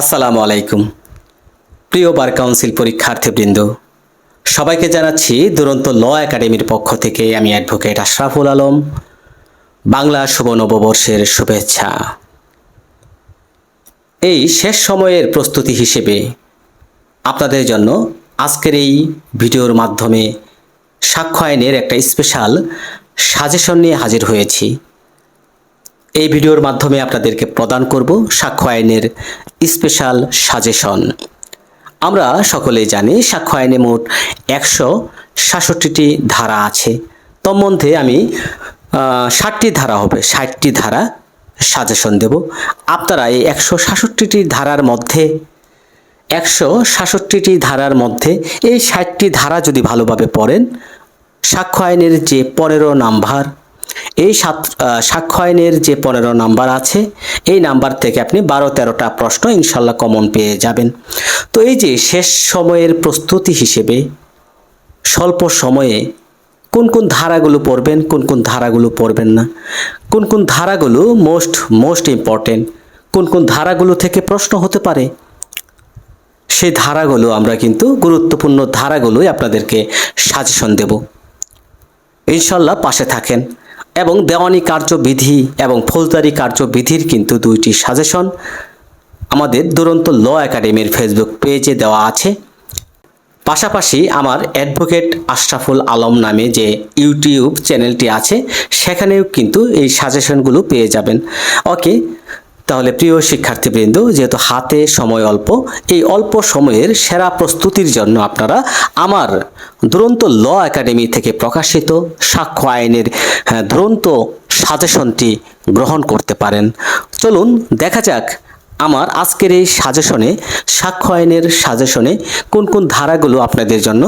আসসালামু আলাইকুম। প্রিয় বার কাউন্সিল পরীক্ষার্থীবৃন্দ, সবাইকে জানাচ্ছি দুরন্ত ল একাডেমির পক্ষ থেকে আমি অ্যাডভোকেট আশরাফুল আলম। বাংলা শুভ নববর্ষের শুভেচ্ছা। এই শেষ সময়ের প্রস্তুতি হিসেবে আপনাদের জন্য আজকের এই ভিডিওর মাধ্যমে সাক্ষ্য আইনের একটা স্পেশাল সাজেশন নিয়ে হাজির হয়েছি। এই ভিডিওর মাধ্যমে আপনাদেরকে প্রদান করব সাক্ষ্য আইনের স্পেশাল সাজেশন। আমরা সকলেই জানি সাক্ষ্য আইনে মোট একশো সাতষট্টিটি ধারা আছে। তন্মধ্যে আমি ষাটটি ধারা হবে, ষাটটি ধারা সাজেশন দেব। আপনারা এই একশো সাতষট্টিটি ধারার মধ্যে, একশো সাতষট্টিটি ধারার মধ্যে এই ষাটটি ধারা যদি ভালোভাবে পড়েন, সাক্ষ্য আইনের যে পনেরো নাম্বার এই সাত আহ, সাক্ষ্য আইনের যে পনেরো নাম্বার আছে এই নাম্বার থেকে আপনি বারো তেরোটা প্রশ্ন ইনশাল্লাহ কমন পেয়ে যাবেন। তো এই যে শেষ সময়ের প্রস্তুতি হিসেবে স্বল্প সময়ে কোন কোন ধারাগুলো পড়বেন কোন কোন ধারাগুলো পড়বেন না কোন কোন ধারাগুলো মোস্ট মোস্ট ইম্পর্টেন্ট কোন কোন ধারাগুলো থেকে প্রশ্ন হতে পারে সেই ধারাগুলো আমরা কিন্তু গুরুত্বপূর্ণ ধারাগুলোই আপনাদেরকে সাজেশন দেব। ইনশাল্লাহ পাশে থাকেন। এবং দেওয়ানি কার্যবিধি এবং ফৌজদারি কার্যবিধির কিন্তু দুইটি সাজেশন। আমাদের দুরন্ত ল একাডেমির ফেসবুক পেজে দেওয়া আছে। পাশাপাশি আমার অ্যাডভোকেট আশরাফুল আলম নামে যে ইউটিউব চ্যানেলটি আছে, সেখানেও কিন্তু এই সাজেশনগুলো পেয়ে যাবেন। ওকে তাহলে প্রিয় শিক্ষার্থীবৃন্দ যেহেতু হাতে সময় অল্প এই অল্প সময়ের সেরা প্রস্তুতির জন্য আপনারা আমার দুরন্ত ল একাডেমি থেকে প্রকাশিত সাক্ষ্য আইনের হ্যাঁ, দুরন্ত সাজেশনটি গ্রহণ করতে পারেন। চলুন দেখা যাক আমার আজকের এই সাজেশনে সাক্ষ্য আইনের সাজেশনে কোন কোন ধারাগুলো আপনাদের জন্য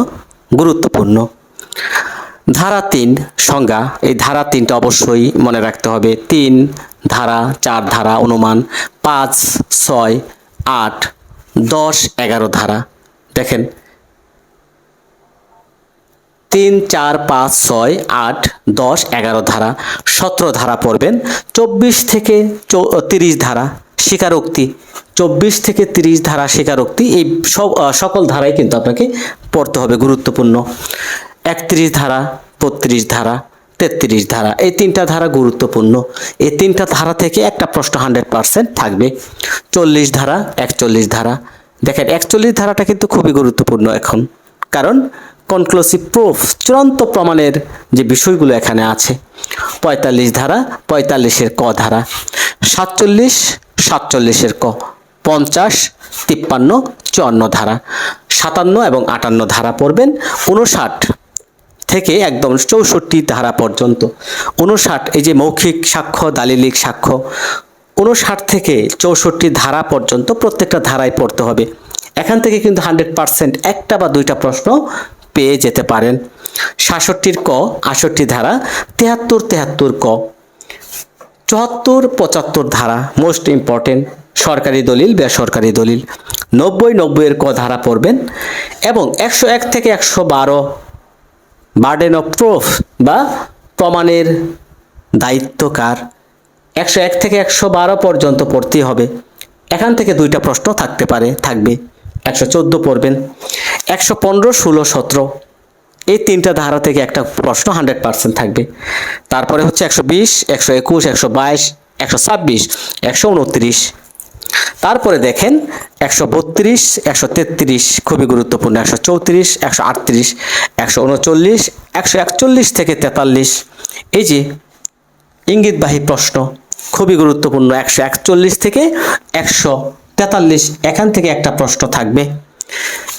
গুরুত্বপূর্ণ। ধারা তিন সংজ্ঞা। এই ধারা তিনটা অবশ্যই মনে রাখতে হবে। তিন, ধারা, চার, ধারা, অনুমান। পাঁচ, ছয়, আট, দশ, এগারো ধারা। দেখেন। তিন, চার, পাঁচ, ছয়, আট, দশ, এগারো ধারা। সতেরো ধারা পড়বেন। চব্বিশ থেকে তিরিশ ধারা স্বীকারোক্তি। চব্বিশ থেকে তিরিশ ধারা স্বীকারোক্তি। এই সব সকল ধারাই কিন্তু আপনাকে পড়তে হবে গুরুত্বপূর্ণ। একত্রিশ ধারা, বত্রিশ ধারা, তেত্রিশ ধারা, এই তিনটা ধারা গুরুত্বপূর্ণ। এই তিনটা ধারা থেকে একটা প্রশ্ন হান্ড্রেড পার্সেন্ট থাকবে। চল্লিশ ধারা, একচল্লিশ ধারা। দেখেন, একচল্লিশ ধারাটা কিন্তু খুবই গুরুত্বপূর্ণ এখন। কারণ, কনক্লুসিভ প্রুফ, চূড়ান্ত প্রমাণের যে বিষয়গুলো এখানে আছে। পঁয়তাল্লিশ ধারা, পঁয়তাল্লিশের ক ধারা। সাতচল্লিশ, সাতচল্লিশের ক। পঞ্চাশ, তিপ্পান্ন, চুয়ান্ন ধারা। সাতান্ন এবং আটান্ন ধারা পড়বেন। উনষাট থেকে একদম চৌষট্টি ধারা পর্যন্ত। উনষাট এই যে মৌখিক সাক্ষ্য, দালিলিক সাক্ষ্য উনষাট থেকে চৌষট্টি ধারা পর্যন্ত প্রত্যেকটা ধারায় পড়তে হবে। এখান থেকে কিন্তু হান্ড্রেড পার্সেন্ট একটা বা দুইটা প্রশ্ন পেয়ে যেতে পারেন। সাতষট্টির ক আষট্টি ধারা, তেহাত্তর তেহাত্তর ক। চুয়াত্তর, পঁচাত্তর ধারা, মোস্ট ইম্পর্টেন্ট, সরকারি দলিল, বেসরকারি দলিল। নব্বই, নব্বইয়ের ক ধারা পড়বেন এবং একশো এক থেকে একশো বারো বার্ডেন অফ প্রুফ বা প্রমাণের দায়িত্ব কার? একশো এক থেকে একশো বারো পর্যন্ত পড়তে হবে। এখান থেকে দুইটা প্রশ্ন থাকতে পারে, থাকবে। একশো চোদ্দ পড়বেন। একশো পনেরো, ষোলো, সতেরো। এই তিনটা ধারা থেকে একটা প্রশ্ন হান্ড্রেড পার্সেন্ট থাকবে। তারপরে হচ্ছে একশো বিশ, একশো একুশ, একশো বাইশ, একশো ছাব্বিশ, একশো উনত্রিশ। তারপরে দেখেন একশো বত্রিশ, একশো তেত্রিশ, খুবই গুরুত্বপূর্ণ, একশো চৌত্রিশ, একশো আটত্রিশ, একশো উনচল্লিশ, একশো একচল্লিশ থেকে তেতাল্লিশ। এই যে ইঙ্গিতবাহী প্রশ্ন, খুবই গুরুত্বপূর্ণ, একশো একচল্লিশ থেকে একশো তেতাল্লিশ, এখান থেকে একটা প্রশ্ন থাকবে।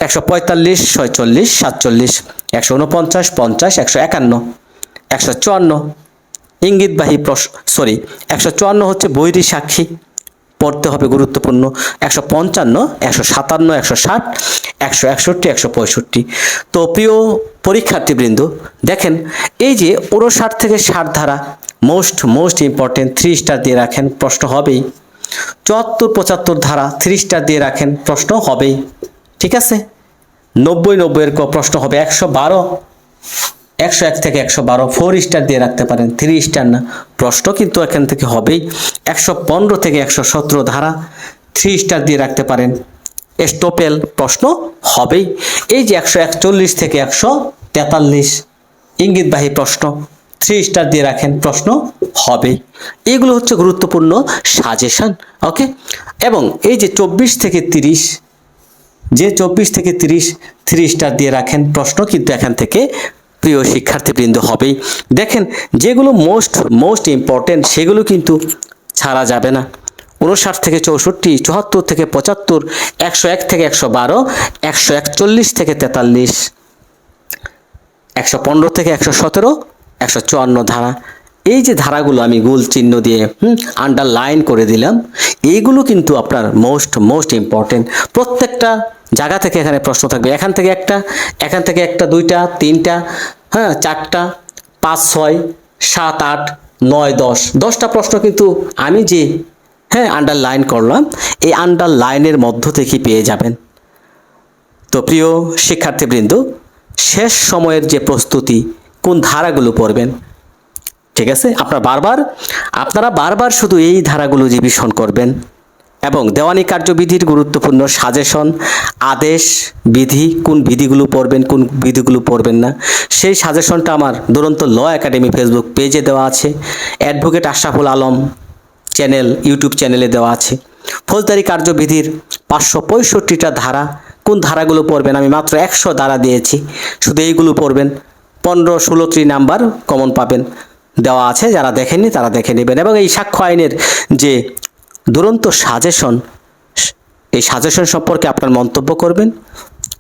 একশো পঁয়তাল্লিশ, ছয়চল্লিশ, সাতচল্লিশ, একশো উনপঞ্চাশ, পঞ্চাশ, একশো একান্ন, একশো চুয়ান্ন। ইঙ্গিতবাহী প্রশ্ন সরি একশো চুয়ান্ন হচ্ছে বৈরী সাক্ষী। পড়তে হবে গুরুত্বপূর্ণ। একশো পঞ্চান্ন, একশো সাতান্ন, একশো ষাট, একশো একষট্টি, একশো পঁয়ষট্টি। তো প্রিয় পরীক্ষার্থীবৃন্দ, দেখেন, এই যে উনষাট থেকে ষাট ধারা most most important three star দিয়ে রাখেন, প্রশ্ন হবেই। চুয়াত্তর, পঁচাত্তর ধারা থ্রি স্টার দিয়ে রাখেন, প্রশ্ন হবেই। ঠিক আছে? নব্বই, নব্বইয়ের প্রশ্ন হবে, একশো বারো। একশো এক থেকে একশো বারো ফোর স্টার দিয়ে রাখতে পারেন থ্রি স্টার না। প্রশ্ন কিন্তু এখান থেকে হবেই। একশো পনেরো থেকে একশো সতেরো ধারা থ্রি স্টার দিয়ে রাখতে পারেন। স্টোপেল প্রশ্ন হবেই। এই যে একশো একচল্লিশ থেকে একশো তেতাল্লিশ, ইঙ্গিতবাহী প্রশ্ন থ্রি স্টার দিয়ে রাখেন, প্রশ্ন হবে এগুলো হচ্ছে গুরুত্বপূর্ণ সাজেশন, ওকে? এবং এই যে চব্বিশ থেকে তিরিশ, যে চব্বিশ থেকে তিরিশ থ্রি স্টার দিয়ে রাখেন, প্রশ্ন কিন্তু এখান থেকে প্রিয় শিক্ষার্থীবৃন্দ হবেই। দেখেন, যেগুলো মোস্ট মোস্ট ইম্পর্টেন্ট সেগুলো কিন্তু ছাড়া যাবে না। উনষাট থেকে চৌষট্টি, চুয়াত্তর থেকে পঁচাত্তর, একশো এক থেকে একশো বারো, একশো একচল্লিশ থেকে তেতাল্লিশ, একশো পনেরো থেকে একশো সতেরো, একশো চুয়ান্ন ধারা। এই যে ধারাগুলো আমি গোল চিহ্ন দিয়ে, হুম আন্ডারলাইন করে দিলাম এইগুলো কিন্তু আপনার মোস্ট মোস্ট ইম্পর্টেন্ট প্রত্যেকটা জায়গা থেকে এখানে প্রশ্ন থাকবে। এখান থেকে একটা, এখান থেকে একটা, দুইটা, তিনটা হ্যাঁ চারটা, পাঁচ, ছয়, সাত, আট নয় দশ। দশটা প্রশ্ন কিন্তু আমি যে হ্যাঁ আন্ডারলাইন করলাম, এই আন্ডারলাইনের মধ্য থেকে পেয়ে যাবেন। তো প্রিয় শিক্ষার্থীবৃন্দ, শেষ সময়ের যে প্রস্তুতি, কোন ধারাগুলো পড়বেন? ঠিক আছে? আপনারা বারবার আপনারা বারবার শুধু এই ধারাগুলো রিভিশন করবেন। এবং দেওয়ানি কার্যবিধির গুরুত্বপূর্ণ সাজেশন, আদেশ, বিধি, কোন বিধিগুলো পড়বেন, কোন বিধিগুলো পড়বেন না। সেই সাজেশনটা আমার দুরন্ত ল একাডেমি ফেসবুক পেজে দেওয়া আছে। Advocate Ashraful Alam channel, YouTube চ্যানেলে দেওয়া আছে। ফৌজদারি কার্যবিধির পাঁচশো পঁয়ষট্টিটা ধারা, কোন ধারাগুলো পড়বেন? আমি মাত্র একশো ধারা দিয়েছি। শুধু এইগুলো পড়বেন। পনেরো ষোলোটি নাম্বার কমন পাবেন। দেওয়া আছে, যারা দেখেননি তারা দেখে নেবেন। এবং এই সাক্ষ্য আইনের যে দুরন্ত সাজেশন। এই সাজেশন সম্পর্কে আপনার মন্তব্য করবেন।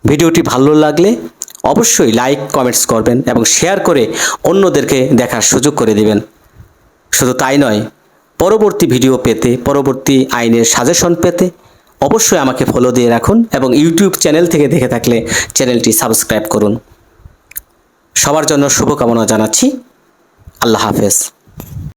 ভিডিওটি ভালো লাগলে অবশ্যই লাইক, কমেন্টস করবেন এবং শেয়ার করে অন্যদেরকে দেখার সুযোগ করে দিবেন। শুধু তাই নয়, পরবর্তী ভিডিও পেতে, পরবর্তী আইনের সাজেশন পেতে অবশ্যই আমাকে ফলো দিয়ে রাখুন এবং ইউটিউব চ্যানেল থেকে দেখে থাকলে চ্যানেলটি সাবস্ক্রাইব করুন। সবার জন্য শুভকামনা জানাচ্ছি। আল্লাহ হাফেজ।